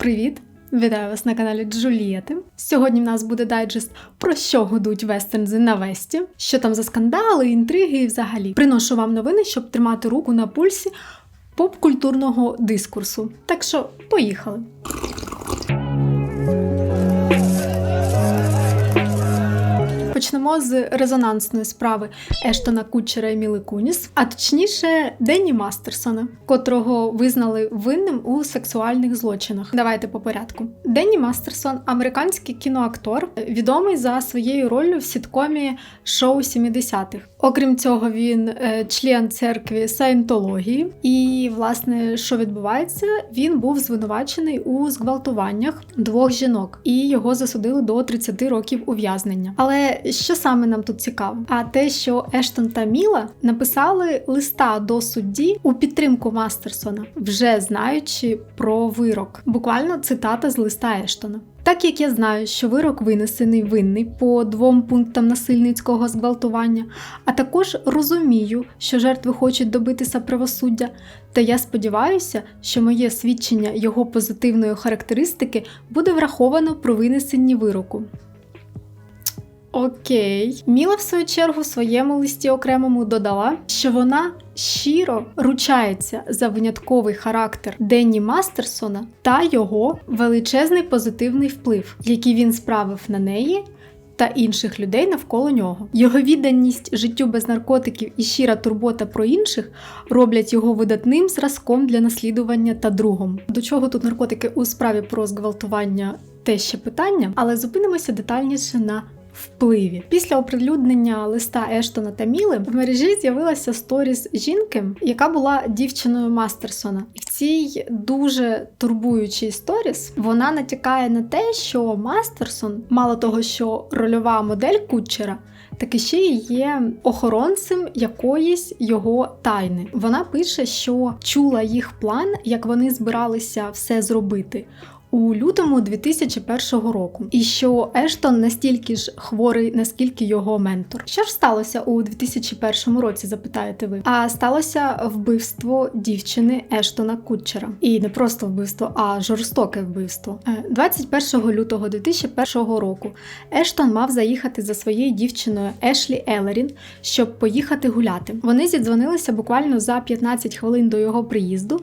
Привіт! Вітаю вас на каналі Джулієти. Сьогодні в нас буде дайджест про що годуть вестернзи на весті, що там за скандали, інтриги і взагалі. Приношу вам новини, щоб тримати руку на пульсі поп-культурного дискурсу. Так що поїхали! Почнемо з резонансної справи Ештона Кутчера і Міли Куніс, а точніше Денні Мастерсона, котрого визнали винним у сексуальних злочинах. Давайте по порядку. Денні Мастерсон американський кіноактор, відомий за своєю роллю в сіткомі шоу 70-х. Окрім цього, він е, член церкви Саєнтології. І, власне, що відбувається, він був звинувачений у зґвалтуваннях двох жінок, і його засудили до 30 років ув'язнення. Але що саме нам тут цікаво? А те, що Ештон та Міла написали листа до судді у підтримку Мастерсона, вже знаючи про вирок. Буквально цитата з листа Ештона. Так як я знаю, що вирок винесений винний по двом пунктам насильницького зґвалтування, а також розумію, що жертви хочуть добитися правосуддя, та я сподіваюся, що моє свідчення його позитивної характеристики буде враховано при винесенні вироку. Окей. Міла, в свою чергу, в своєму листі окремому додала, що вона щиро ручається за винятковий характер Денні Мастерсона та його величезний позитивний вплив, який він справив на неї. Та інших людей навколо нього. Його відданість життю без наркотиків і щира турбота про інших роблять його видатним зразком для наслідування та другом. До чого тут наркотики у справі про зґвалтування те ще питання, але зупинимося детальніше на впливі. Після оприлюднення листа Ештона та Міли в мережі з'явилася сторіс жінки, яка була дівчиною Мастерсона. В цій дуже турбуючій сторіс вона натякає на те, що Мастерсон, мало того, що рольова модель кучера. Так і ще й є охоронцем якоїсь його тайни. Вона пише, що чула їх план, як вони збиралися все зробити у лютому 2001 року, і що Ештон настільки ж хворий, наскільки його ментор. Що ж сталося у 2001 році? Запитаєте ви? А сталося вбивство дівчини Ештона Кутчера. І не просто вбивство, а жорстоке вбивство. 21 лютого 2001 року Ештон мав заїхати за своєю дівчиною Ешлі Елерін, щоб поїхати гуляти. Вони зідзвонилися буквально за 15 хвилин до його приїзду.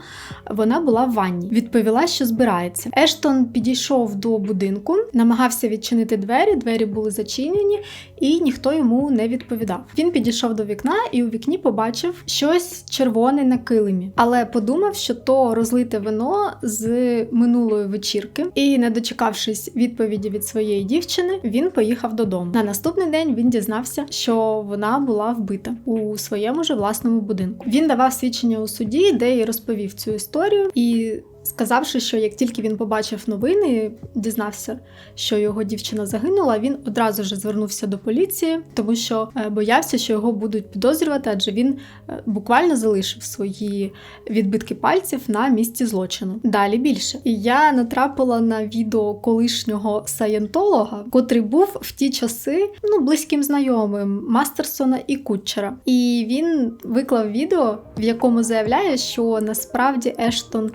Вона була в ванні. Відповіла, що збирається. Ештон підійшов до будинку, намагався відчинити двері, двері були зачинені, і ніхто йому не відповідав. Він підійшов до вікна і у вікні побачив щось червоне на килимі, але подумав, що то розлите вино з минулої вечірки, і, не дочекавшись відповіді від своєї дівчини, він поїхав додому. На наступний день він дізнався, що вона була вбита у своєму ж власному будинку. Він давав свідчення у суді, де й розповів цю історію і сказавши, що як тільки він побачив новини, дізнався, що його дівчина загинула, він одразу ж звернувся до поліції, тому що е, боявся, що його будуть підозрювати, адже він е, буквально залишив свої відбитки пальців на місці злочину. Далі більше. Я натрапила на відео колишнього саєнтолога, котрий був в ті часи ну близьким знайомим Мастерсона і Кутчера. І він виклав відео, в якому заявляє, що насправді Ештон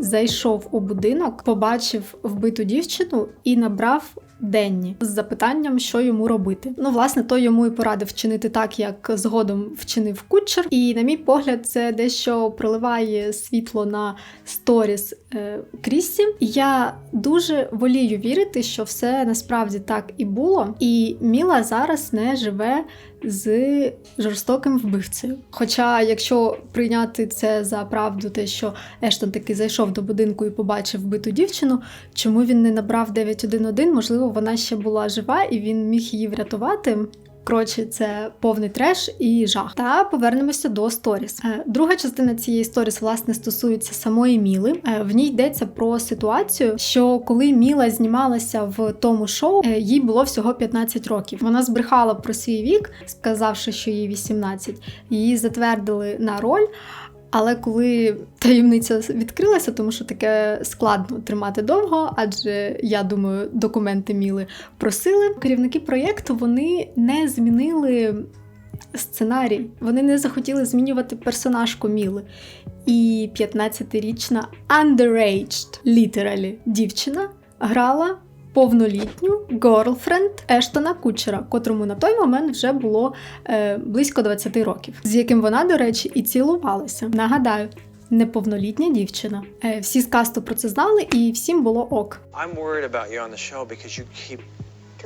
зайшов у будинок, побачив вбиту дівчину і набрав. Денні з запитанням, що йому робити. Ну, власне, той йому і порадив вчинити так, як згодом вчинив кучер. І, на мій погляд, це дещо проливає світло на сторіс е, Кріссі. Я дуже волію вірити, що все насправді так і було. І Міла зараз не живе з жорстоким вбивцею. Хоча, якщо прийняти це за правду, те, що Ештон таки зайшов до будинку і побачив вбиту дівчину, чому він не набрав 911, можливо, вона ще була жива і він міг її врятувати. Коротше, це повний треш і жах. Та повернемося до сторіс. Е, друга частина цієї сторіс, власне, стосується самої Міли. Е, в ній йдеться про ситуацію, що коли Міла знімалася в тому шоу, е, їй було всього 15 років. Вона збрехала про свій вік, сказавши, що їй 18. Її затвердили на роль. Але коли таємниця відкрилася, тому що таке складно тримати довго, адже я думаю, документи Міли просили. Керівники проєкту вони не змінили сценарій. Вони не захотіли змінювати персонажку Міли. І 15-річна underaged, literally, дівчина грала повнолітню горлфренд Ештона Кучера, котрому на той момент вже було е, близько 20 років, з яким вона, до речі, і цілувалася. Нагадаю, неповнолітня дівчина. Е, всі з касту про це знали, і всім було ок. I'm worried about you on the show because you keep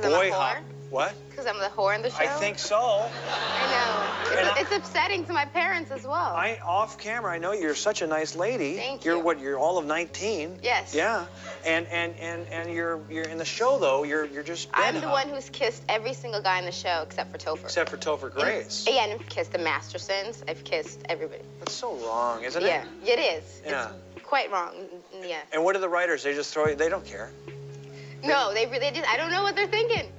boy hop. What? Because I'm the whore in the show? I think so. I know. And It's, it's upsetting to my parents as well. I off camera, I know you're such a nice lady. Thank you. You're what? You're all of 19. Yes. Yeah. And and and and you're you're in the show though. You're you're just. I'm the one who's kissed every single guy in the show except for Topher. Except for Topher And- Grace. yeah, and I've kissed the Mastersons. I've kissed everybody. That's so wrong, isn't yeah, it? Yeah, it is. Yeah. It's quite wrong. Yeah. And what do the writers? They just throw you. They don't care. No, they really just. I don't know what they're thinking.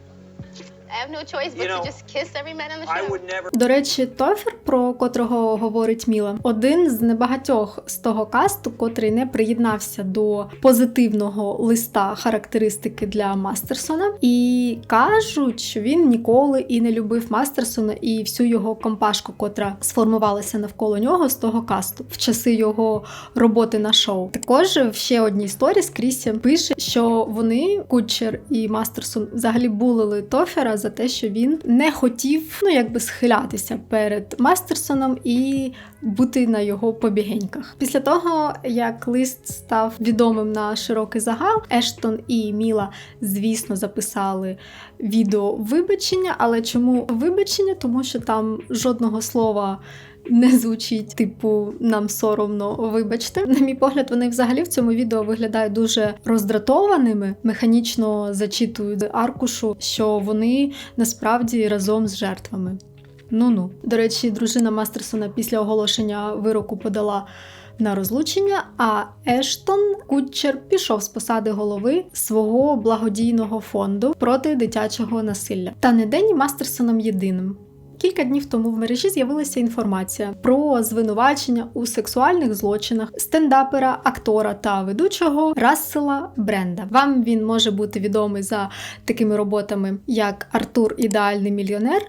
До речі, Тофер, про котрого говорить Міла, один з небагатьох з того касту, котрий не приєднався до позитивного листа характеристики для Мастерсона, і кажуть, що він ніколи і не любив Мастерсона і всю його компашку, котра сформувалася навколо нього з того касту в часи його роботи на шоу. Також в ще одній історії Крісі пише, що вони, Кучер і Мастерсон, взагалі булили Тофера за те, що він не хотів, ну якби схилятися перед Мастерсоном і бути на його побігеньках. Після того, як лист став відомим на широкий загал, Ештон і Міла, звісно, записали відео вибачення. Але чому вибачення? Тому що там жодного слова. Не звучить, типу, нам соромно, вибачте. На мій погляд, вони взагалі в цьому відео виглядають дуже роздратованими, механічно зачитують аркушу, що вони насправді разом з жертвами. Ну ну. До речі, дружина Мастерсона після оголошення вироку подала на розлучення, а Ештон Кутчер пішов з посади голови свого благодійного фонду проти дитячого насилля. Та не Денні Мастерсоном єдиним. Кілька днів тому в мережі з'явилася інформація про звинувачення у сексуальних злочинах стендапера, актора та ведучого Рассела Бренда. Вам він може бути відомий за такими роботами, як Артур Ідеальний мільйонер.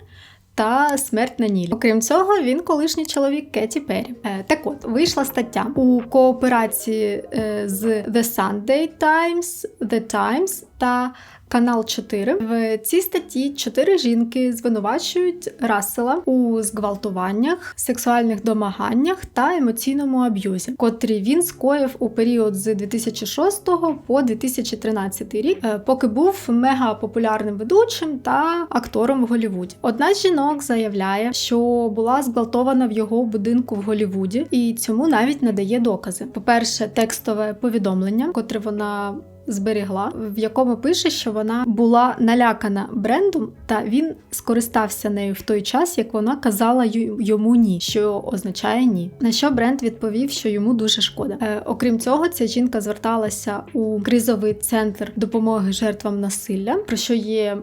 Та смерть на Нілі. Окрім цього, він колишній чоловік Кеті Перрі. Е, так от вийшла стаття у кооперації е, з The Sunday Times, The Times та Канал 4. В цій статті чотири жінки звинувачують Рассела у зґвалтуваннях, сексуальних домаганнях та емоційному аб'юзі, котрі він скоїв у період з 2006 по 2013 рік, е, поки був мега популярним ведучим та актором в Голлівуді. Одна з жінок заявляє, що була зґвалтована в його будинку в Голлівуді, і цьому навіть надає докази. По-перше, текстове повідомлення, котре вона зберігла, в якому пише, що вона була налякана брендом, та він скористався нею в той час, як вона казала йому ні, що означає ні. На що бренд відповів, що йому дуже шкода. Е, окрім цього, ця жінка зверталася у кризовий центр допомоги жертвам насилля, про що є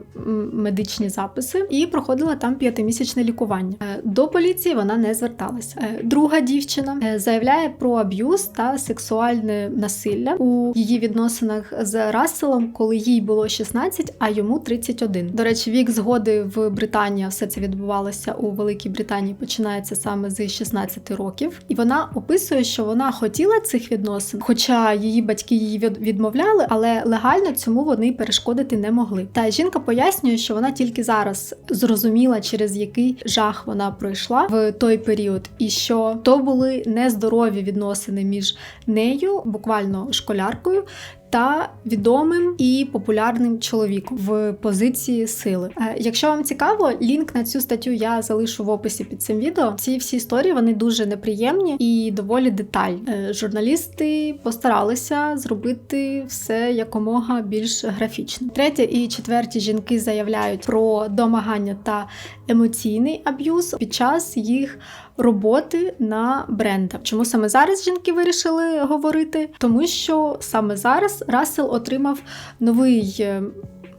медичні записи, і проходила там п'ятимісячне лікування. Е, до поліції вона не зверталася. Е, друга дівчина е, заявляє про аб'юз та сексуальне насилля у її відносинах з Расселом, коли їй було 16, а йому 31. До речі, вік згоди в Британії все це відбувалося у Великій Британії. Починається саме з 16 років, і вона описує, що вона хотіла цих відносин, хоча її батьки її від- відмовляли, але легально цьому вони перешкодити не могли. Та жінка пояснює, що вона тільки зараз зрозуміла, через який жах вона пройшла в той період, і що то були нездорові відносини між нею, буквально школяркою, та відомим і популярним чоловіком в позиції сили. Е, Якщо вам цікаво, лінк на цю статтю я залишу в описі під цим відео. Ці всі історії вони дуже неприємні і доволі детальні. Е, Журналісти постаралися зробити все якомога більш графічно. Третя і четверті жінки заявляють про домагання та емоційний аб'юз під час їх роботи на бренда. Чому саме зараз жінки вирішили говорити? Тому що саме зараз Рассел отримав новий.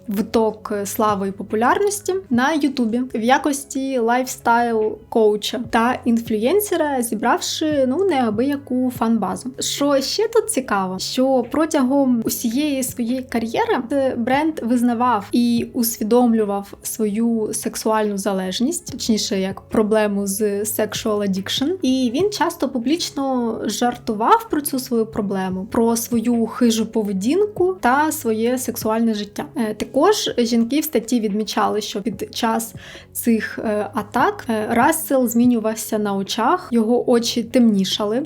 Е, виток слави і популярності на Ютубі в якості лайфстайл коуча та інфлюєнсера, зібравши ну неабияку фан-базу. Що ще тут цікаво, що протягом усієї своєї кар'єри е, бренд визнавав і усвідомлював свою сексуальну залежність, точніше, як проблему з sexual addiction. І він часто публічно жартував про цю свою проблему, про свою хижу поведінку та своє сексуальне життя. Е, Також жінки в статті відмічали, що під час цих е, атак е, Рассел змінювався на очах, його очі темнішали.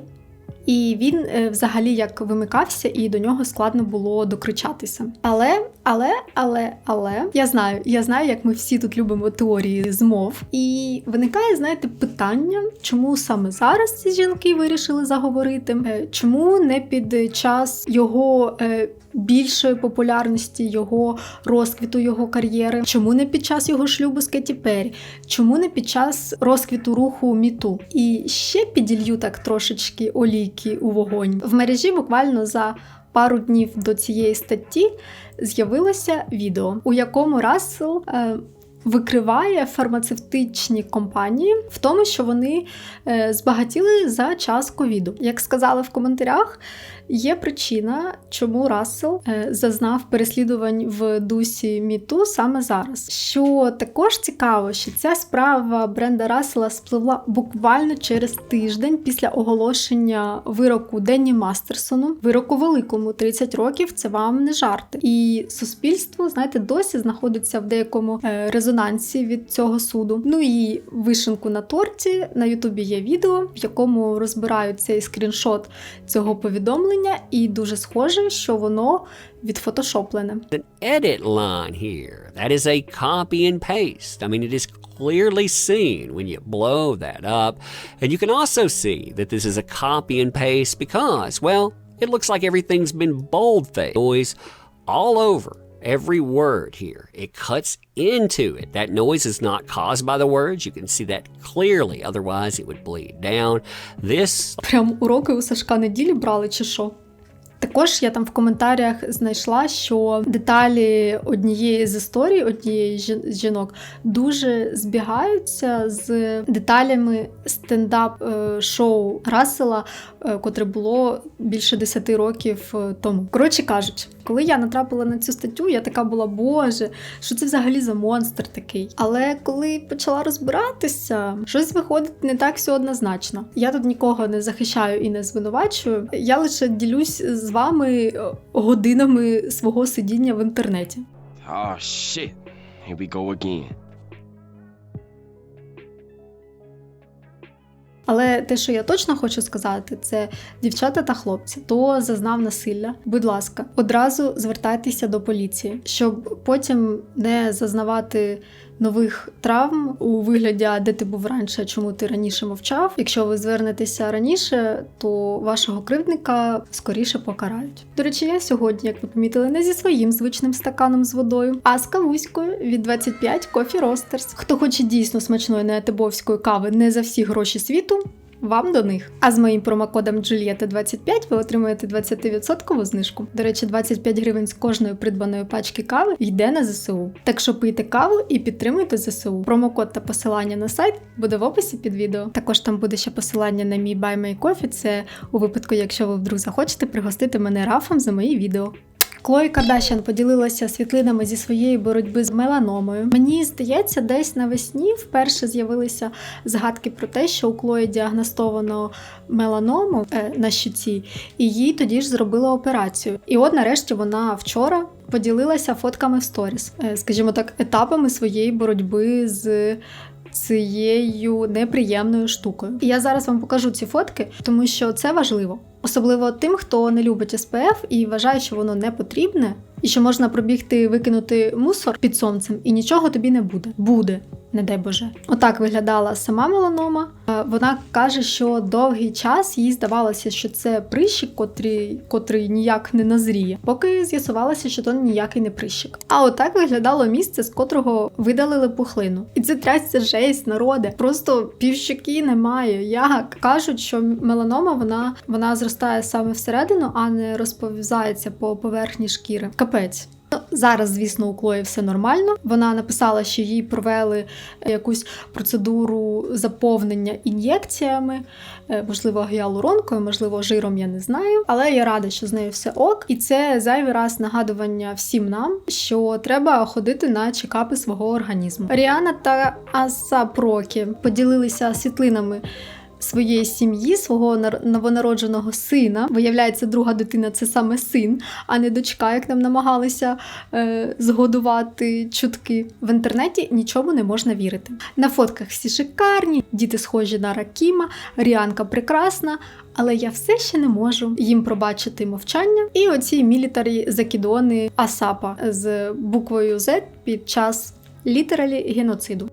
І він е, взагалі як вимикався, і до нього складно було докричатися. Але, але, але, але я знаю, я знаю, як ми всі тут любимо теорії змов. І виникає, знаєте, питання, чому саме зараз ці жінки вирішили заговорити? Е, Чому не під час його е, більшої популярності, його розквіту, його кар'єри? Чому не під час його шлюбу з Кеті Перрі? Чому не під час розквіту руху Міту? І ще піділью так трошечки олійки у вогонь. В мережі буквально за пару днів до цієї статті з'явилося відео, у якому Рассел. Е, Викриває фармацевтичні компанії в тому, що вони е, збагатіли за час ковіду. Як сказали в коментарях, є причина, чому Рассел е, зазнав переслідувань в дусі Міту саме зараз. Що також цікаво, що ця справа бренда Рассела спливла буквально через тиждень після оголошення вироку Денні Мастерсону. Вироку великому 30 років це вам не жарти. І суспільство, знаєте, досі знаходиться в деякому е, резонансі від цього суду. Ну і вишенку на торті на Ютубі є відео, в якому розбирають цей скріншот цього повідомлення, і дуже схоже, що воно відфотошоплене. an edit line here. That is a copy and paste. I mean, it is clearly seen when you blow that up. And you can also see that this is a copy and paste because, well, it looks like everything's been boldfaced. Noise all over every word here. It cuts into it. That noise is not caused by the words. You can see that clearly. Otherwise, it would bleed down. This Прям уроки у Сашка неділі брали чи що? Також я там в коментарях знайшла, що деталі однієї з історій, однієї з жінок, дуже збігаються з деталями стендап-шоу Рассела, е, котре було більше 10 років е, тому. Коротше кажучи, коли я натрапила на цю статтю, я така була, боже, що це взагалі за монстр такий. Але коли почала розбиратися, щось виходить не так все однозначно. Я тут нікого не захищаю і не звинувачую. Я лише ділюсь з вами е, годинами свого сидіння в інтернеті. Oh shit. Here we go again. Але те, що я точно хочу сказати, це дівчата та хлопці, хто зазнав насилля. Будь ласка, одразу звертайтеся до поліції, щоб потім не зазнавати нових травм у вигляді, «А де ти був раніше, чому ти раніше мовчав. Якщо ви звернетеся раніше, то вашого кривдника скоріше покарають. До речі, я сьогодні, як ви помітили, не зі своїм звичним стаканом з водою, а з кавуською від 25 Coffee Roasters. Хто хоче дійсно смачної неатибовської кави не за всі гроші світу. Вам до них. А з моїм промокодом Julieta25 ви отримуєте 20% знижку. До речі, 25 гривень з кожної придбаної пачки кави йде на ЗСУ. Так що пийте каву і підтримуйте ЗСУ. Промокод та посилання на сайт буде в описі під відео. Також там буде ще посилання на мій Buy My Coffee. Це у випадку, якщо ви вдруг захочете пригостити мене рафом за мої відео. Клої Кардашян поділилася світлинами зі своєї боротьби з меланомою. Мені здається, десь навесні вперше з'явилися згадки про те, що у Клої діагностовано меланому е, на щуці, і їй тоді ж зробили операцію. І от нарешті вона вчора поділилася фотками в сторіс, е, скажімо так, етапами своєї боротьби з. Цією неприємною штукою. І я зараз вам покажу ці фотки, тому що це важливо. Особливо тим, хто не любить СПФ і вважає, що воно не потрібне, і що можна пробігти викинути мусор під сонцем, і нічого тобі не буде. Буде, не дай Боже. Отак виглядала сама меланома. Е, Вона каже, що довгий час їй здавалося, що це прищик, котрий, котрий ніяк не назріє, поки з'ясувалося, що то ніякий не прищик. А отак виглядало місце, з котрого видалили пухлину. І це трясся жесть, народе. Просто півщоки немає. Як кажуть, що меланома вона, вона зростає саме всередину, а не розповзається по поверхні шкіри. Капець. Зараз, звісно, у Клої все нормально. Вона написала, що їй провели якусь процедуру заповнення ін'єкціями, е, можливо, гіалуронкою, можливо, жиром, я не знаю. Але я рада, що з нею все ок. І це зайвий раз нагадування всім нам, що треба ходити на чекапи свого організму. Ріана та Асап Рокі поділилися світлинами. Своєї сім'ї, свого нар- новонародженого сина. Виявляється, друга дитина це саме син, а не дочка, як нам намагалися е, згодувати чутки. В інтернеті нічому не можна вірити. На фотках всі шикарні, діти схожі на Ракіма, Ріанка прекрасна, але я все ще не можу їм пробачити мовчання. І оці мілітарі закидони Асапа з буквою Z під час літералі геноциду.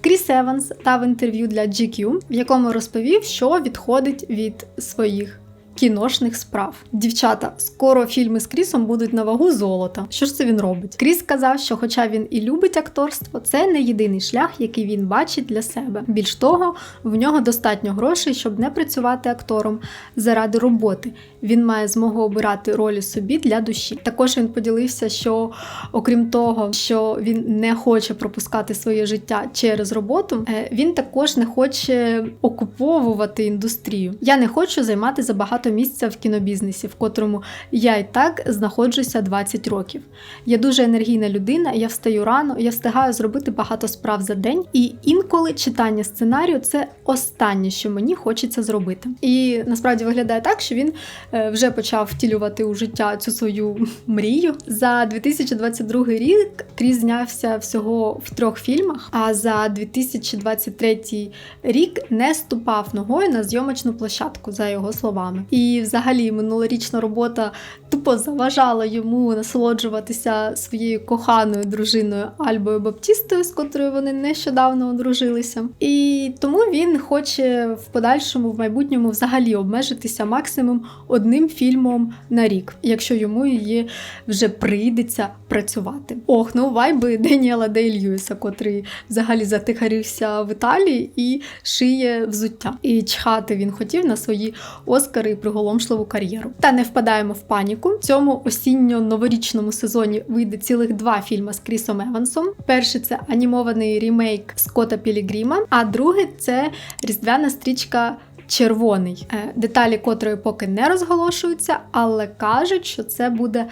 Кріс Еванс дав інтерв'ю для GQ, в якому розповів, що відходить від своїх кіношних справ. Дівчата, скоро фільми з Крісом будуть на вагу золота. Що ж це він робить? Кріс сказав, що, хоча він і любить акторство, це не єдиний шлях, який він бачить для себе. Більш того, в нього достатньо грошей, щоб не працювати актором заради роботи. Він має змогу обирати ролі собі для душі. Також він поділився, що окрім того, що він не хоче пропускати своє життя через роботу, е, він також не хоче окуповувати індустрію. Я не хочу займати забагато місця в кінобізнесі, в котрому я і так знаходжуся 20 років. Я дуже енергійна людина, я встаю рано, я встигаю зробити багато справ за день, і інколи читання сценарію це останнє, що мені хочеться зробити. І насправді виглядає так, що він е, вже почав втілювати у життя цю свою мрію. За 2022 рік Кріс знявся всього в трьох фільмах, а за 2023 рік не ступав ногою на зйомочну площадку, за його словами. І взагалі минулорічна робота тупо заважала йому насолоджуватися своєю коханою дружиною Альбою Баптістою, з котрою вони нещодавно одружилися. І тому він хоче в подальшому, в майбутньому, взагалі обмежитися максимум одним фільмом на рік, якщо йому її вже прийдеться працювати. Ох, ну вайби Деніела Дей котрий взагалі затихарився в Італії і шиє взуття. І чхати він хотів на свої Оскари і приголомшливу кар'єру. Та не впадаємо в паніку. В цьому осінньо-новорічному сезоні вийде цілих два фільми з Крісом Евансом. Перший це анімований ремейк Скотта Пілігріма, а другий це різдвяна стрічка. Червоний, Е, деталі котрої поки не розголошуються, але кажуть, що це буде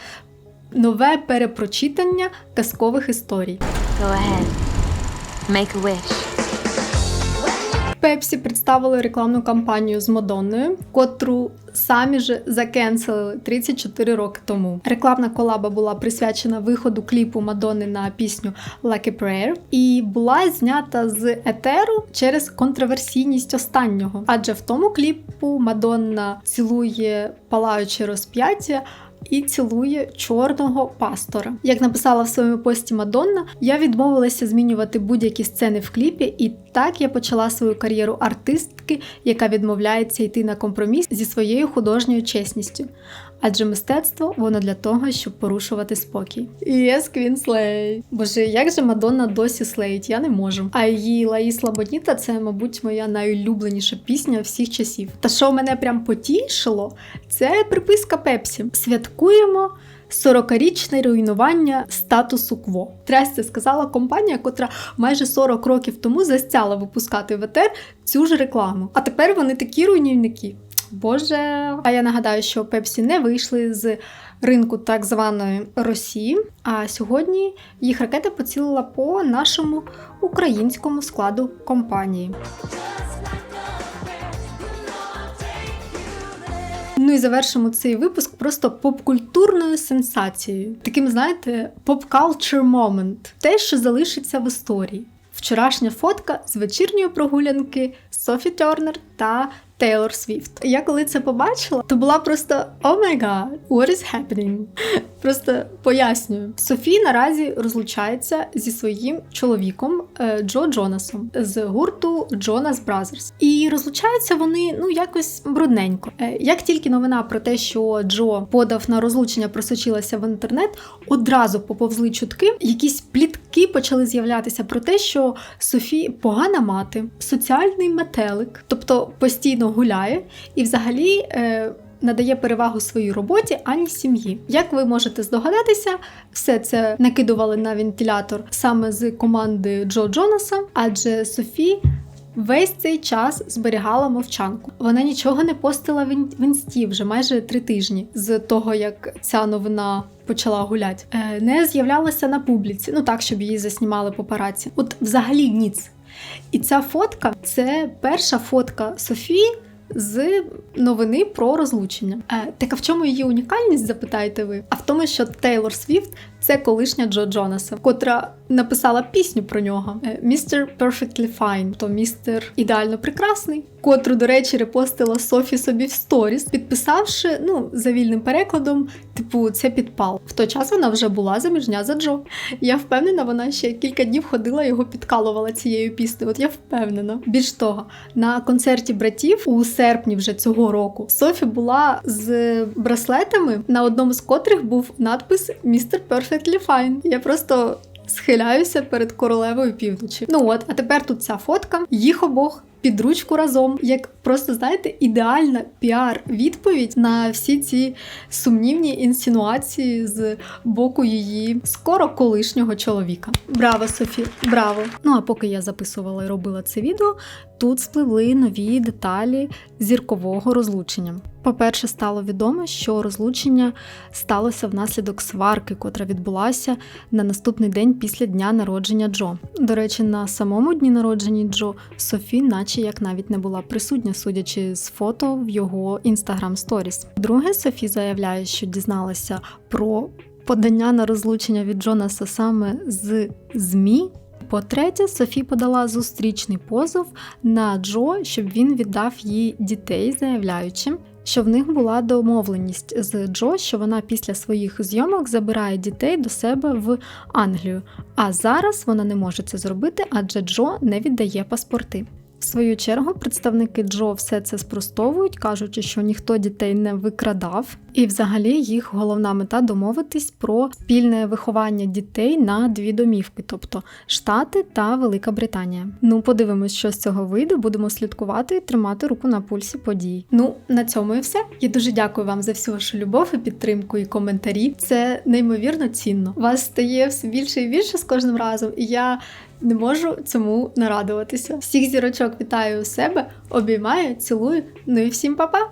нове перепрочитання казкових історій. Go ahead. Make a wish. Пепсі представили рекламну кампанію з Мадонною, котру самі ж закенселили 34 роки тому. Рекламна колаба була присвячена виходу кліпу Мадонни на пісню Lucky Prayer і була знята з етеру через контроверсійність останнього. Адже в тому кліпу Мадонна цілує палаюче розп'яття. І цілує чорного пастора. Як написала в своєму пості Мадонна, я відмовилася змінювати будь-які сцени в кліпі, і так я почала свою кар'єру артистки, яка відмовляється йти на компроміс зі своєю художньою чесністю. Адже мистецтво воно для того, щоб порушувати спокій. Yes, Queen Slay. Боже, як же Мадонна досі слеїть, я не можу. А її Лаїсла Боніта це, мабуть, моя найулюбленіша пісня всіх часів. Та що мене прям потішило, це приписка Пепсі. Святкуємо. 40-річне руйнування статусу кво. Трясся сказала компанія, котра майже 40 років тому застяла випускати в етер цю ж рекламу. А тепер вони такі руйнівники. Боже, а я нагадаю, що Пепсі не вийшли з ринку так званої Росії. А сьогодні їх ракета поцілила по нашому українському складу компанії. Ну і завершимо цей випуск просто попкультурною сенсацією. Таким, знаєте, поп-culture moment. Те, що залишиться в історії. Вчорашня фотка з вечірньої прогулянки Софі Тернер та Тейлор Свіфт. Я коли це побачила, то була просто «Oh my god, what is happening?» Просто пояснюю. Софі наразі розлучається зі своїм чоловіком е, Джо Джонасом з гурту Jonas Brothers. І розлучаються вони ну якось брудненько. Е, Як тільки новина про те, що Джо подав на розлучення, просочилася в інтернет, одразу поповзли чутки. Якісь плітки почали з'являтися про те, що Софі погана мати, соціальний метелик, тобто постійно гуляє, і взагалі. Е, надає перевагу своїй роботі, ані сім'ї. Як ви можете здогадатися, все це накидували на вентилятор саме з команди Джо Джонаса, адже Софі весь цей час зберігала мовчанку. Вона нічого не постила в ін- в інсті вже майже три тижні з того, як ця новина. Почала гуляти, Е, не з'являлася на публіці, ну так, щоб її заснімали папараці. От взагалі ніц. І ця фотка це перша фотка Софії з новини про розлучення. Е, так а в чому її унікальність, запитаєте ви? А в тому, що Тейлор Свіфт це колишня Джо Джонаса, котра написала пісню про нього Mr. Perfectly Fine, то містер ідеально прекрасний, котру, до речі, репостила Софі собі в сторіс, підписавши ну за вільним перекладом, типу, це підпал. В той час вона вже була заміжня за Джо. Я впевнена, вона ще кілька днів ходила його підкалувала цією піснею. От я впевнена. Більш того, на концерті братів у серпні вже цього року Софі була з браслетами, на одному з котрих був надпис Mr. Perfectly Fine. Я просто. Схиляюся перед королевою півночі. Ну от, а тепер тут ця фотка, їх обох під ручку разом, як просто знаєте, ідеальна піар-відповідь на всі ці сумнівні інсинуації з боку її скоро колишнього чоловіка. Браво, Софі, браво! Ну а поки я записувала і робила це відео, тут спливли нові деталі зіркового розлучення. По-перше, стало відомо, що розлучення сталося внаслідок сварки, котра відбулася на наступний день після дня народження Джо. До речі, на самому дні народження Джо Софі, наче як навіть не була присутня, судячи з фото в його інстаграм сторіс. Друге, Софі заявляє, що дізналася про подання на розлучення від Джонаса саме з ЗМІ. По-третє, Софі подала зустрічний позов на Джо, щоб він віддав їй дітей, заявляючи, що в них була домовленість з Джо, що вона після своїх зйомок забирає дітей до себе в Англію. А зараз вона не може це зробити, адже Джо не віддає паспорти. Свою чергу представники Джо все це спростовують, кажучи, що ніхто дітей не викрадав, і взагалі їх головна мета домовитись про спільне виховання дітей на дві домівки, тобто Штати та Велика Британія. Ну, подивимось, що з цього вийде. Будемо слідкувати і тримати руку на пульсі подій. Ну, на цьому і все. Я дуже дякую вам за всю вашу любов і підтримку і коментарі. Це неймовірно цінно. Вас стає все більше і більше з кожним разом, і я не можу цьому нарадуватися. Всіх зірочок вітаю у себе, обіймаю, цілую. Ну і всім па-па!